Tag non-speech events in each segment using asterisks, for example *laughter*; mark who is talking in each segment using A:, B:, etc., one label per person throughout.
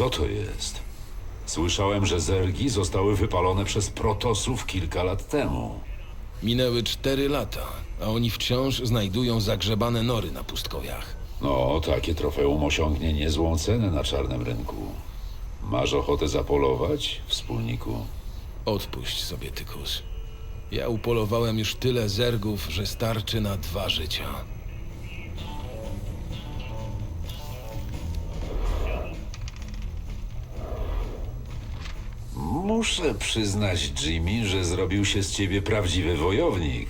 A: Co to jest? Słyszałem, że zergi zostały wypalone przez protosów kilka lat temu.
B: Minęły cztery lata, a oni wciąż znajdują zagrzebane nory na pustkowiach.
A: No, takie trofeum osiągnie niezłą cenę na czarnym rynku. Masz ochotę zapolować, wspólniku?
B: Odpuść sobie, Tykus. Ja upolowałem już tyle zergów, że starczy na dwa życia.
A: Muszę przyznać, Jimmy, że zrobił się z ciebie prawdziwy wojownik.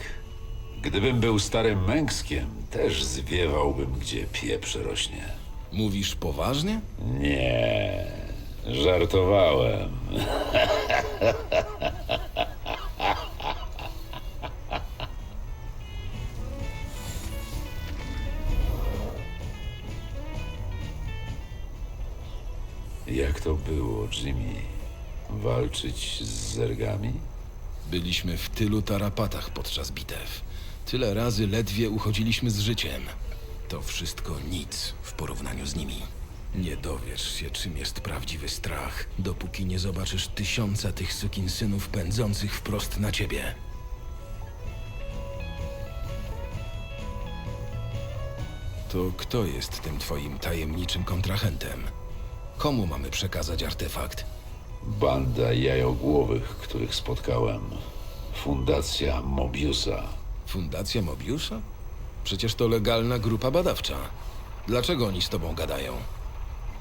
A: Gdybym był starym męskiem, też zwiewałbym, gdzie pieprz rośnie.
B: Mówisz poważnie?
A: Nie, żartowałem. *laughs* Jak to było, Jimmy? Walczyć z zergami?
B: Byliśmy w tylu tarapatach podczas bitew. Tyle razy ledwie uchodziliśmy z życiem. To wszystko nic w porównaniu z nimi. Nie dowiesz się, czym jest prawdziwy strach, dopóki nie zobaczysz tysiąca tych sukinsynów pędzących wprost na ciebie. To kto jest tym twoim tajemniczym kontrahentem? Komu mamy przekazać artefakt?
A: Banda jajogłowych, których spotkałem. Fundacja Mobiusa.
B: Fundacja Mobiusza? Przecież to legalna grupa badawcza. Dlaczego oni z tobą gadają?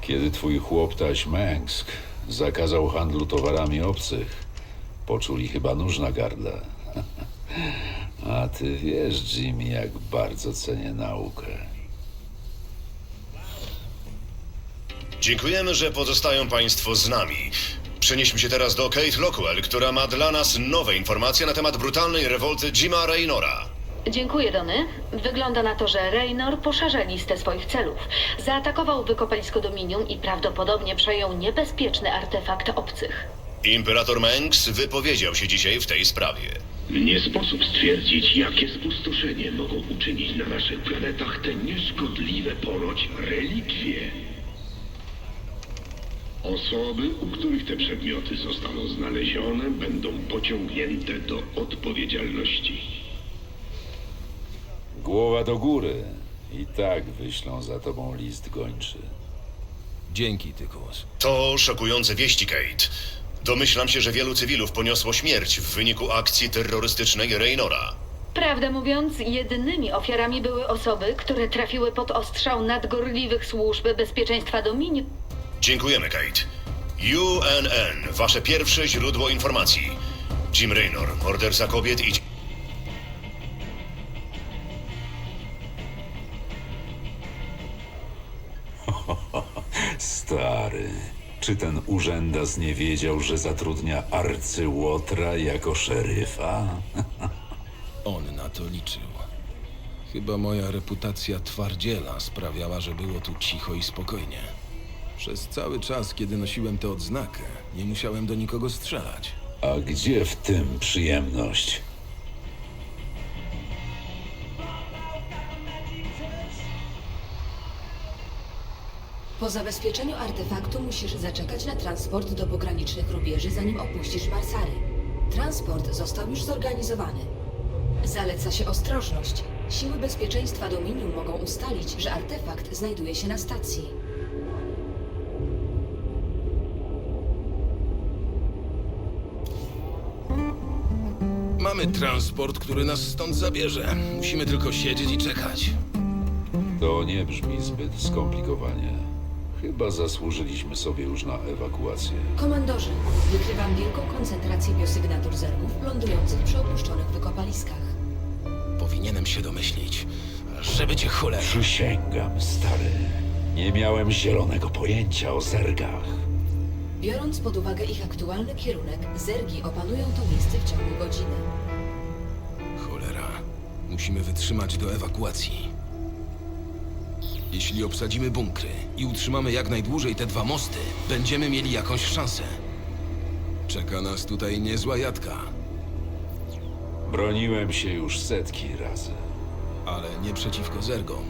A: Kiedy twój chłoptaś Mengsk zakazał handlu towarami obcych, poczuli chyba nóż na gardle. *laughs* A ty wiesz, Jimmy, jak bardzo cenię naukę.
C: Dziękujemy, że pozostają Państwo z nami. Przenieśmy się teraz do Kate Lockwell, która ma dla nas nowe informacje na temat brutalnej rewolty Jima Raynora.
D: Dziękuję, Dony. Wygląda na to, że Raynor poszerza listę swoich celów. Zaatakował wykopalisko Dominium i prawdopodobnie przejął niebezpieczny artefakt obcych.
C: Imperator Mengs wypowiedział się dzisiaj w tej sprawie.
E: Nie sposób stwierdzić, jakie spustoszenie mogą uczynić na naszych planetach te nieszkodliwe ponoć relikwie. Osoby, u których te przedmioty zostaną znalezione, będą pociągnięte do odpowiedzialności.
A: Głowa do góry. I tak wyślą za tobą list gończy.
B: Dzięki, Tykus.
C: To szokujące wieści, Kate. Domyślam się, że wielu cywilów poniosło śmierć w wyniku akcji terrorystycznej Raynora.
D: Prawdę mówiąc, jedynymi ofiarami były osoby, które trafiły pod ostrzał nadgorliwych służb bezpieczeństwa Dominium.
C: Dziękujemy, Kate. UNN, wasze pierwsze źródło informacji. Jim Raynor, morderca kobiet i... *laughs*
A: Stary, czy ten urzędas nie wiedział, że zatrudnia arcyłotra jako szeryfa? *laughs*
B: On na to liczył. Chyba moja reputacja twardziela sprawiała, że było tu cicho i spokojnie. Przez cały czas, kiedy nosiłem tę odznakę, nie musiałem do nikogo strzelać.
A: A gdzie w tym przyjemność?
F: Po zabezpieczeniu artefaktu musisz zaczekać na transport do pogranicznych rubieży, zanim opuścisz Marsary. Transport został już zorganizowany. Zaleca się ostrożność. Siły bezpieczeństwa Dominium mogą ustalić, że artefakt znajduje się na stacji.
B: Mamy transport, który nas stąd zabierze. Musimy tylko siedzieć i czekać.
A: To nie brzmi zbyt skomplikowanie. Chyba zasłużyliśmy sobie już na ewakuację.
F: Komandorze, wykrywam wielką koncentrację biosygnatur zergów lądujących przy opuszczonych wykopaliskach.
B: Powinienem się domyślić. Żeby cię cholera.
A: Przysięgam, stary. Nie miałem zielonego pojęcia o zergach.
F: Biorąc pod uwagę ich aktualny kierunek, zergi opanują to miejsce w ciągu godziny.
B: Musimy wytrzymać do ewakuacji. Jeśli obsadzimy bunkry i utrzymamy jak najdłużej te dwa mosty, będziemy mieli jakąś szansę. Czeka nas tutaj niezła jadka,
A: Broniłem się już setki razy.
B: ale nie przeciwko zergom.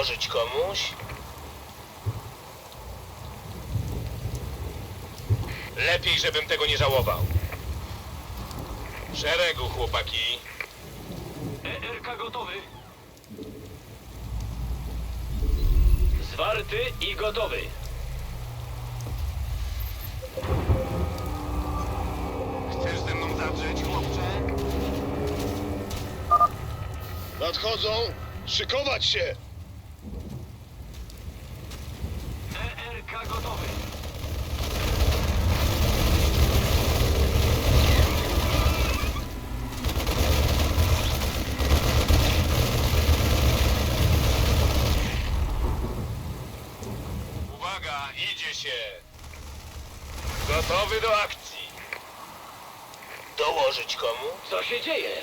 G: Dołożyć komuś? Lepiej, żebym tego nie żałował. Szeregu, chłopaki. ERK gotowy. Zwarty i gotowy. Chcesz ze mną zadrzeć, chłopcze?
C: Nadchodzą! Szykować się!
G: ERK gotowy. Uwaga, idzie się! Gotowy do akcji. Dołożyć komu? Co się dzieje?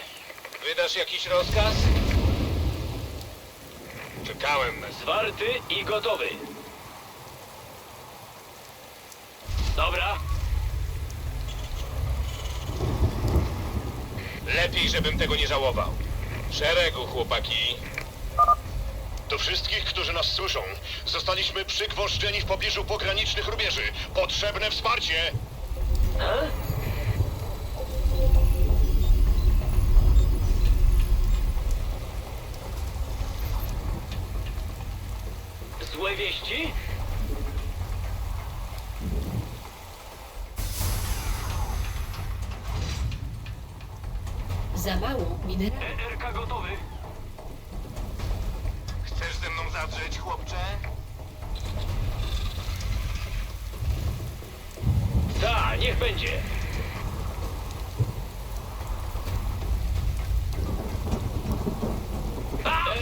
G: Wydasz jakiś rozkaz? Czekałem na... Zwarty i gotowy. Dobra. Lepiej, żebym tego nie żałował. Szeregu, chłopaki.
C: Do wszystkich, którzy nas słyszą, zostaliśmy przygwożdżeni w pobliżu pogranicznych rubieży. Potrzebne wsparcie!
G: Złe wieści?
F: Za mało minerałów.
G: ERK gotowy. Chcesz ze mną zadrzeć, chłopcze? Tak, niech będzie.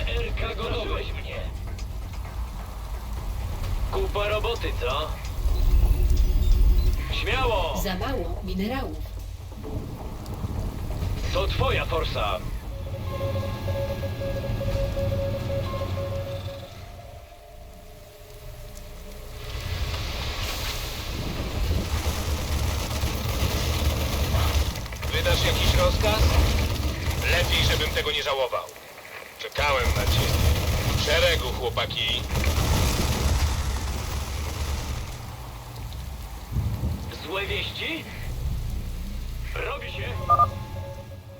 G: ERK gotowy. mnie. Kupa roboty, co? Śmiało!
F: Za mało minerałów.
G: To twoja forsa. Wydasz jakiś rozkaz? Lepiej, żebym tego nie żałował. Czekałem na ciebie. Szeregu, chłopaki. Złe wieści? Robi się.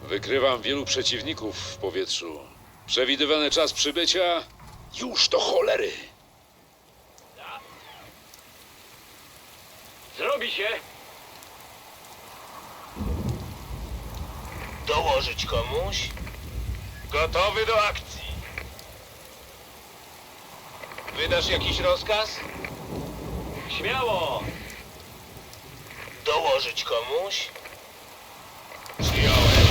A: Wykrywam wielu przeciwników w powietrzu. Przewidywany czas przybycia już do cholery.
G: Zrobi się. Dołożyć komuś? Gotowy do akcji. Wydasz jakiś rozkaz? Śmiało. Dołożyć komuś? Przyjąłem.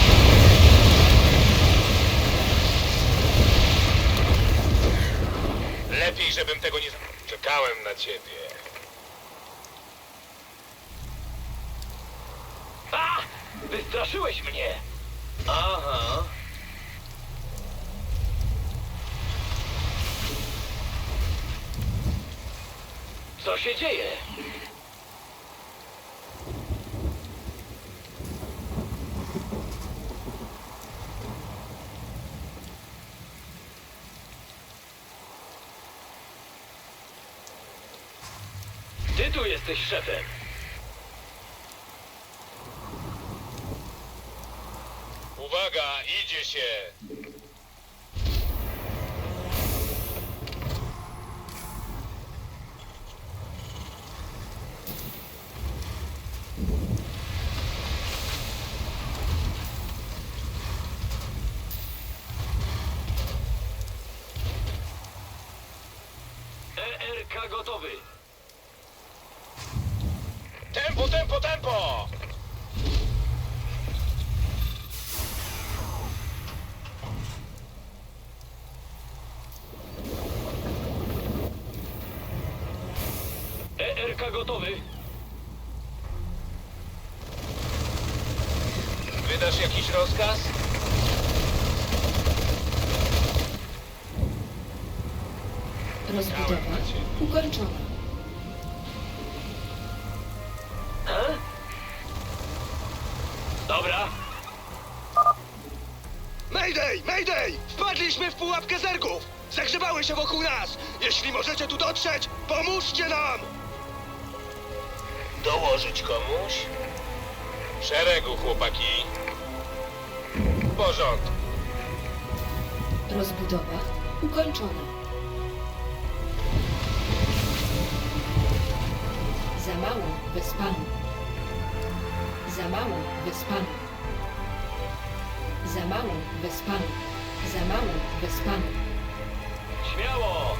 G: Lepiej, żebym tego nie... Czekałem na ciebie. A! Wystraszyłeś mnie! Aha. Co się dzieje? Ty tu jesteś szefem. Uwaga, idzie się! ERK gotowy. Tempo, tempo, tempo! ERK gotowy. Wydasz jakiś rozkaz?
F: Rozbudowa ukończona.
G: Dobra.
H: Mayday! Mayday! Wpadliśmy w pułapkę zergów! Zagrzebały się wokół nas! Jeśli możecie tu dotrzeć, pomóżcie nam!
G: Dołożyć komuś? W szeregu, chłopaki. W porządku.
F: Rozbudowa ukończona. Za mało bez panu. Za mało bez panu. Za mało bez panu. Za mało bez panu.
G: Śmiało!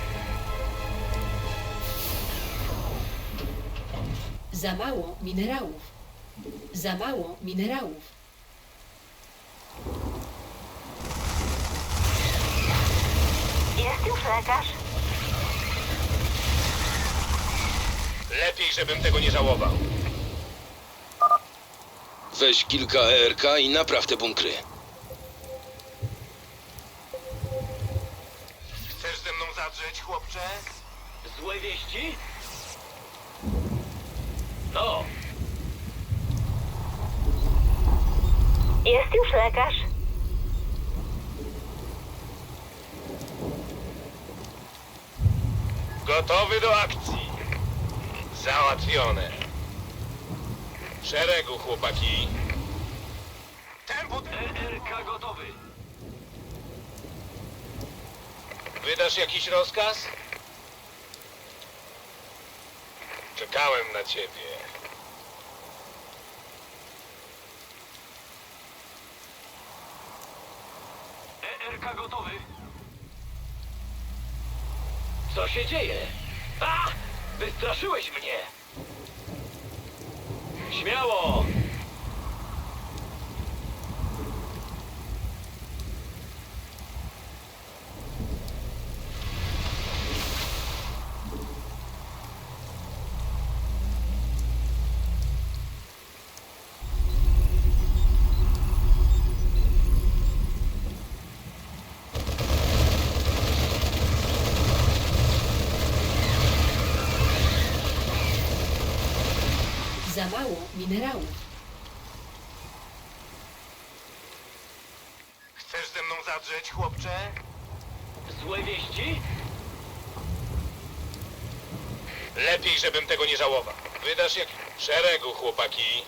F: Za mało minerałów. Za mało minerałów.
I: Jest już lekarz?
G: Lepiej, żebym tego nie żałował.
B: Weź kilka ERK i napraw te bunkry.
G: Chcesz ze mną zadrzeć, chłopcze? Złe wieści? No,
I: Jest już lekarz?
G: Gotowy do akcji. Załatwione. W szeregu, chłopaki. Tempo! ERK gotowy. Wydasz jakiś rozkaz? Czekałem na ciebie. ERK gotowy. Co się dzieje? A! Wystraszyłeś mnie! Śmiało!
F: Za mało minerałów.
G: Chcesz ze mną zadrzeć, chłopcze? Złe wieści? Lepiej, żebym tego nie żałował. Wydasz jak... Szeregu, chłopaki.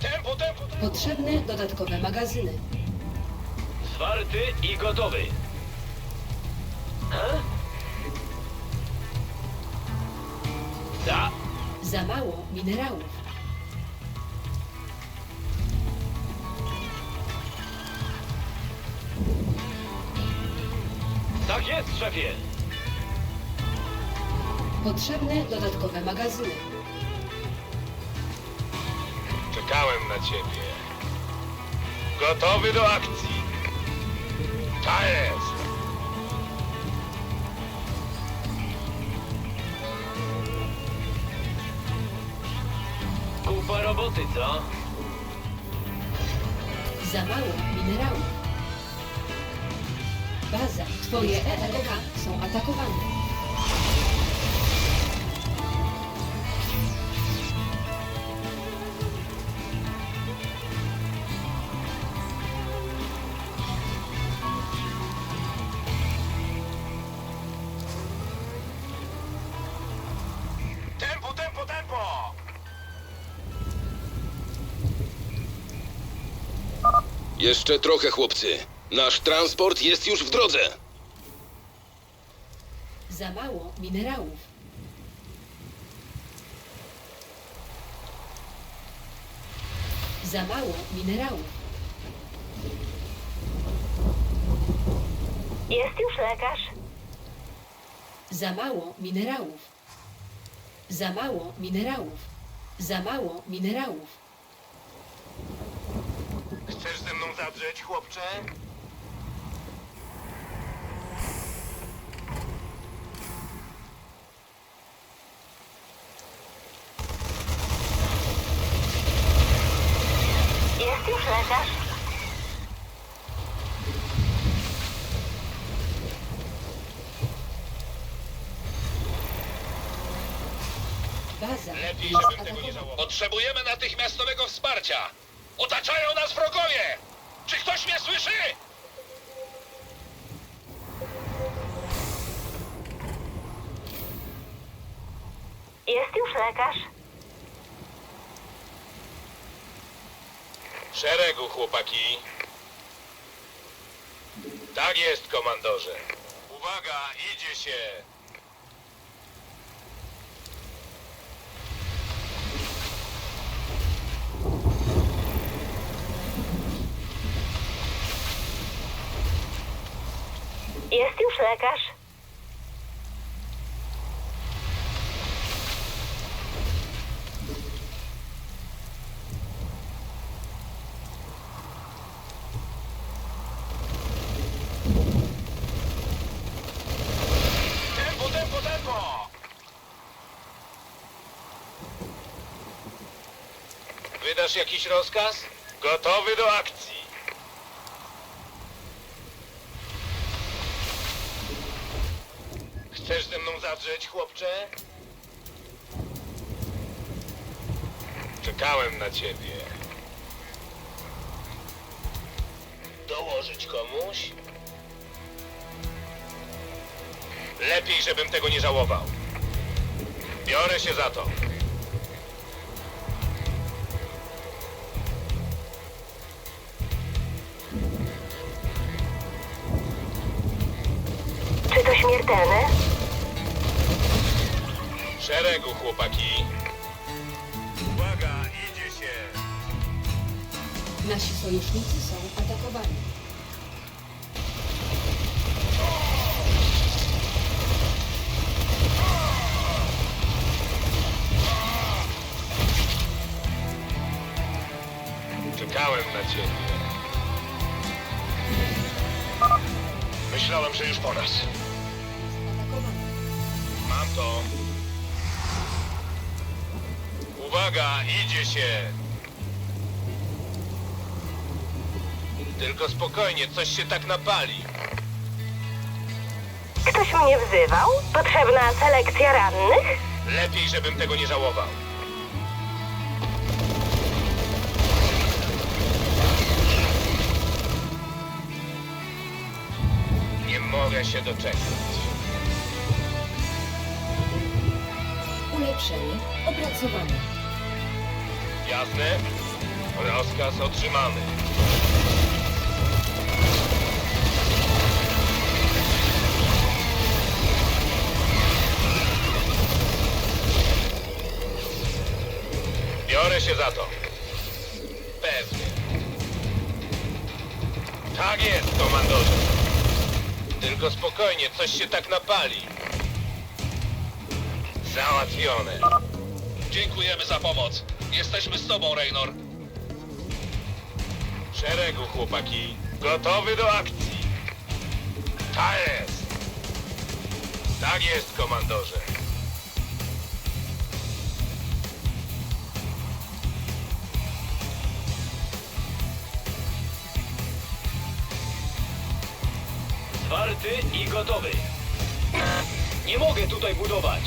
G: Tempo, tempo, tempo!
F: Potrzebne dodatkowe magazyny.
G: Zwarty i gotowy. Ha? Da.
F: Za mało minerałów.
G: Tak jest, szefie.
F: Potrzebne dodatkowe magazyny.
G: Czekałem na ciebie. Gotowy do akcji. Ta jest. Kupa roboty, co?
F: Za mało minerałów. Baza, twoje ERK są atakowane.
B: Jeszcze trochę, chłopcy. Nasz transport jest już w drodze.
F: Za mało minerałów. Za mało minerałów.
I: Jest już lekarz?
F: Za mało minerałów. Za mało minerałów. Za mało minerałów.
G: Chcesz ze mną zadrzeć, chłopcze?
I: Jest już lekarz.
F: Baza
G: Lepiej,
F: jest
G: żebym tego nie
F: atakowana.
G: żałował. Potrzebujemy natychmiastowego wsparcia! Otaczają nas wrogowie! Słyszy?
I: Jest już lekarz.
G: W szeregu, chłopaki. Tak jest, komandorze. Uwaga, idzie się!
I: Jest już lekarz.
G: Tempo! Wydasz jakiś rozkaz? Gotowy do akcji. Chcesz ze mną zadrzeć, chłopcze? Czekałem na ciebie. Dołożyć komuś? Lepiej, żebym tego nie żałował. Biorę się za to. Szeregu, chłopaki. Uwaga, idzie się.
F: Nasi sojusznicy są atakowani.
G: Czekałem na ciebie. Myślałem, że już po nas.
F: Jest atakowany.
G: Mam to. Uwaga, idzie się. Tylko spokojnie, coś się tak napali.
I: Ktoś mnie wzywał? Potrzebna selekcja rannych?
G: Lepiej, żebym tego nie żałował. Nie mogę się doczekać.
F: Ulepszenie opracowane.
G: Jasne? Rozkaz otrzymany. Biorę się za to. Pewnie. Tak jest, komandorze. Tylko spokojnie, coś się tak napali. Załatwione. Dziękujemy za pomoc. Jesteśmy z tobą, Raynor. Szeregu, chłopaki. Gotowy do akcji. Tak jest. Tak jest, komandorze.
J: Zwarty i gotowy. Nie mogę tutaj budować.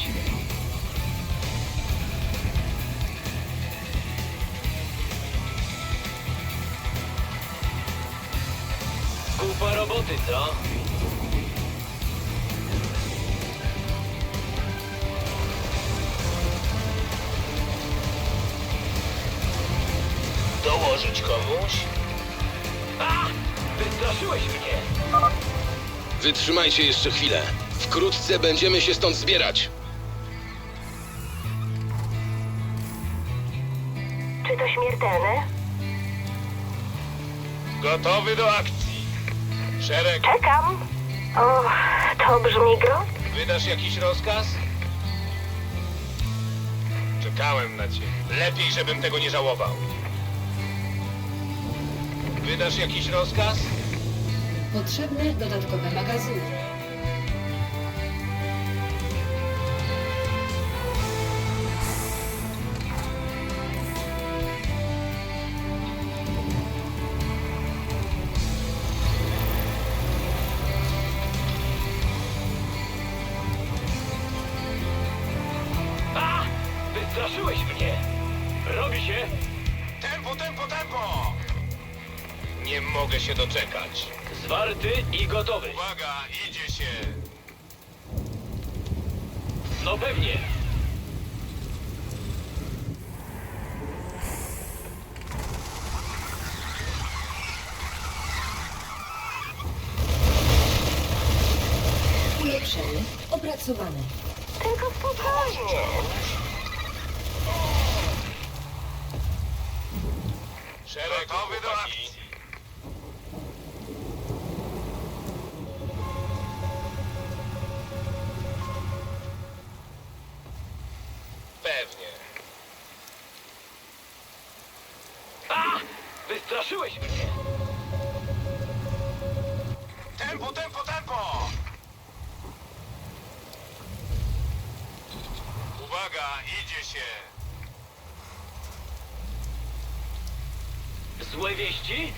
J: Kupa roboty, co?
G: Dołożyć komuś?
J: A! Wystraszyłeś mnie!
B: Wytrzymajcie jeszcze chwilę. Wkrótce będziemy się stąd zbierać.
I: Czy to śmiertelne?
G: Gotowy do akcji. W szeregu.
I: Czekam. O, to brzmi groźnie.
G: Wydasz jakiś rozkaz? Czekałem Czekałem na ciebie. Lepiej, żebym tego nie żałował. Wydasz jakiś rozkaz?
F: Potrzebne dodatkowe magazyny.
G: Mogę się doczekać.
J: Zwarty i gotowy.
G: Uwaga, idzie się.
J: No pewnie.
F: Ulepszenie opracowane.
I: Tylko spokojnie.
G: Szereg Gotowy do akcji. Pewnie.
J: A! Wystraszyłeś mnie!
G: Tempo, tempo, tempo! Uwaga, idzie się.
J: Złe wieści?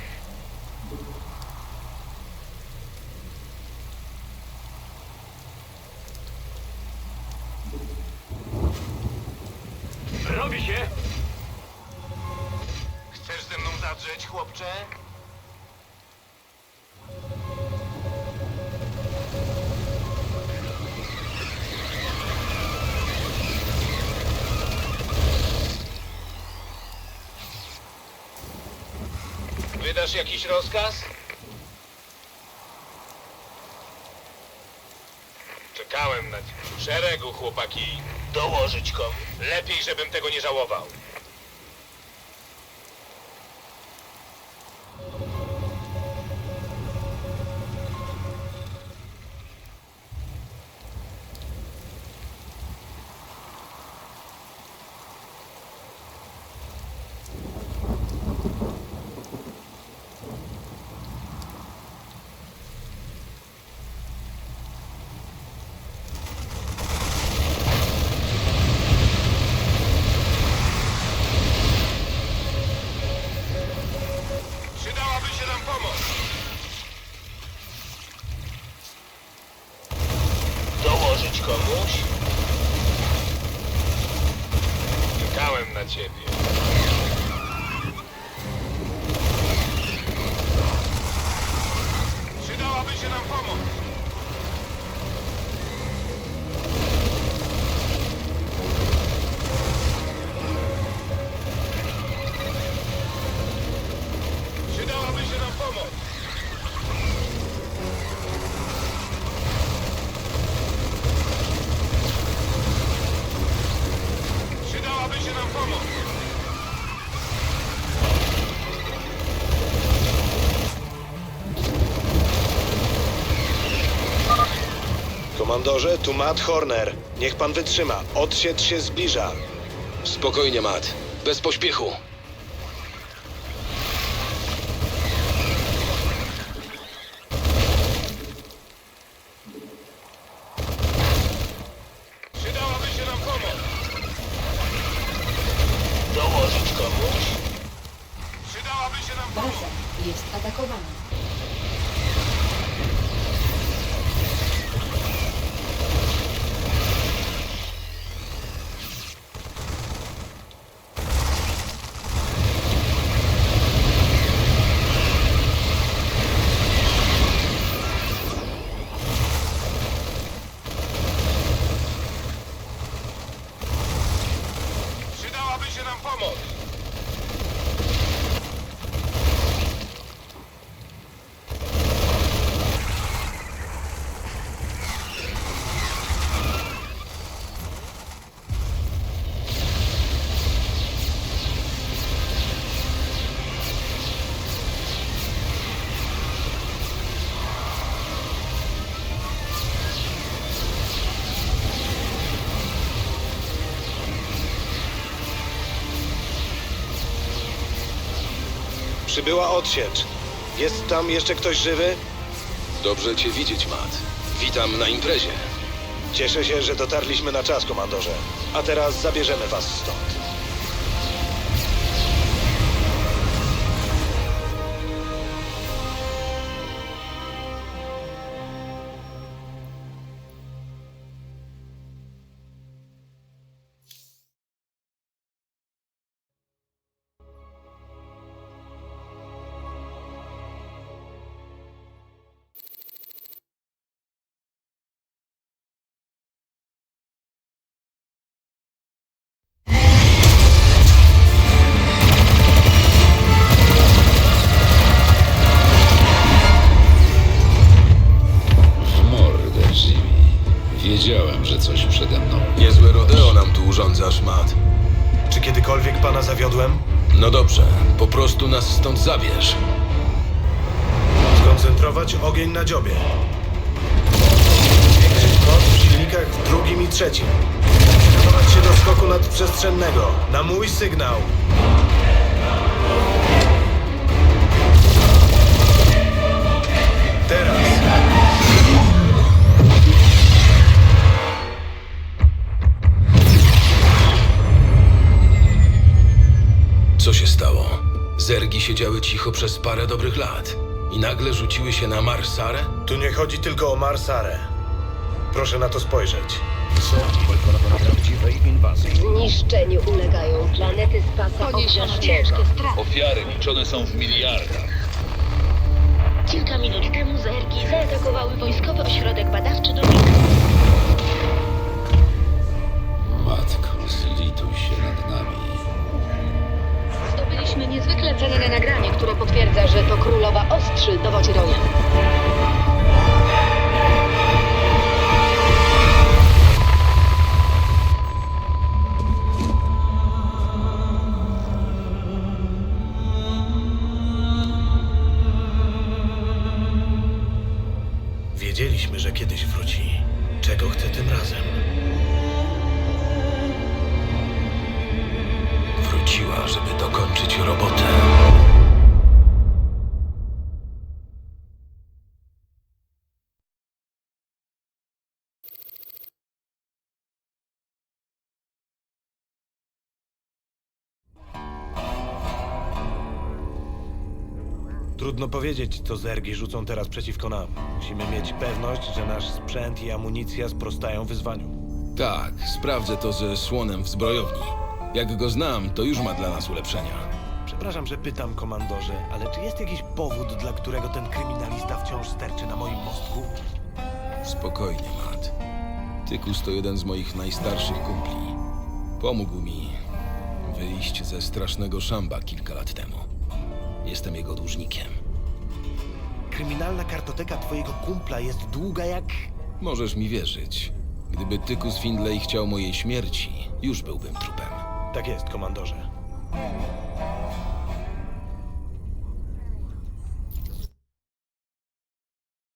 G: Wydasz jakiś rozkaz? Czekałem na ciebie. Szeregu, chłopaki. Dołożyć komu? Lepiej, żebym tego nie żałował. Przydałaby się nam pomoc. Dołożyć komuś? Czekałem na ciebie. Przydałaby się nam pomoc. Przydałaby się nam pomoc. Przydałaby się nam pomoc.
H: Komandorze, tu Matt Horner. Niech pan wytrzyma. Odsiecz się zbliża.
B: Spokojnie, Matt. Bez pośpiechu.
G: Przydałaby się nam pomoc. Dołożyć komuś? Przydałaby się nam pomoc.
F: Baza jest atakowana.
H: Przybyła odsiecz. Jest tam jeszcze ktoś żywy?
B: Dobrze cię widzieć, Matt. Witam na imprezie.
H: Cieszę się, że dotarliśmy na czas, komandorze. A teraz zabierzemy was stąd.
A: Wiedziałem, że coś przede mną.
B: Niezłe rodeo nam tu urządzasz, Matt.
H: Czy kiedykolwiek pana zawiodłem?
B: No dobrze, po prostu nas stąd zabierz.
H: Skoncentrować ogień na dziobie. Zwiększyć moc w silnikach w drugim i trzecim. Przygotować się do skoku nadprzestrzennego. Na mój sygnał.
B: Co się stało? Zergi siedziały cicho przez parę dobrych lat i nagle rzuciły się na Marsarę?
H: Tu nie chodzi tylko o Marsarę. Proszę na to spojrzeć.
I: Zniszczeniu ulegają planety z pasa obrzeżnego.
J: Ofiary liczone są w miliardach.
K: Kilka minut temu zergi zaatakowały wojskowy ośrodek badawczy Dominium.
A: Matko, zlituj się nad nami.
D: Zdobyliśmy niezwykle cenne nagranie, które potwierdza, że to królowa Ostrzy dowodzi rojem.
H: Trudno powiedzieć, co zergi rzucą teraz przeciwko nam. Musimy mieć pewność, że nasz sprzęt i amunicja sprostają wyzwaniu.
B: Tak, sprawdzę to ze słonem w zbrojowni. Jak go znam, to już ma dla nas ulepszenia.
H: Przepraszam, że pytam, komandorze, ale czy jest jakiś powód, dla którego ten kryminalista wciąż sterczy na moim mostku?
B: Spokojnie, Matt. Tykus to jeden z moich najstarszych kumpli. Pomógł mi wyjść ze strasznego szamba kilka lat temu. Jestem jego dłużnikiem.
H: Kryminalna kartoteka twojego kumpla jest długa jak...
B: Możesz mi wierzyć. Gdyby Tykus Findlay chciał mojej śmierci, już byłbym trupem.
H: Tak jest, komandorze.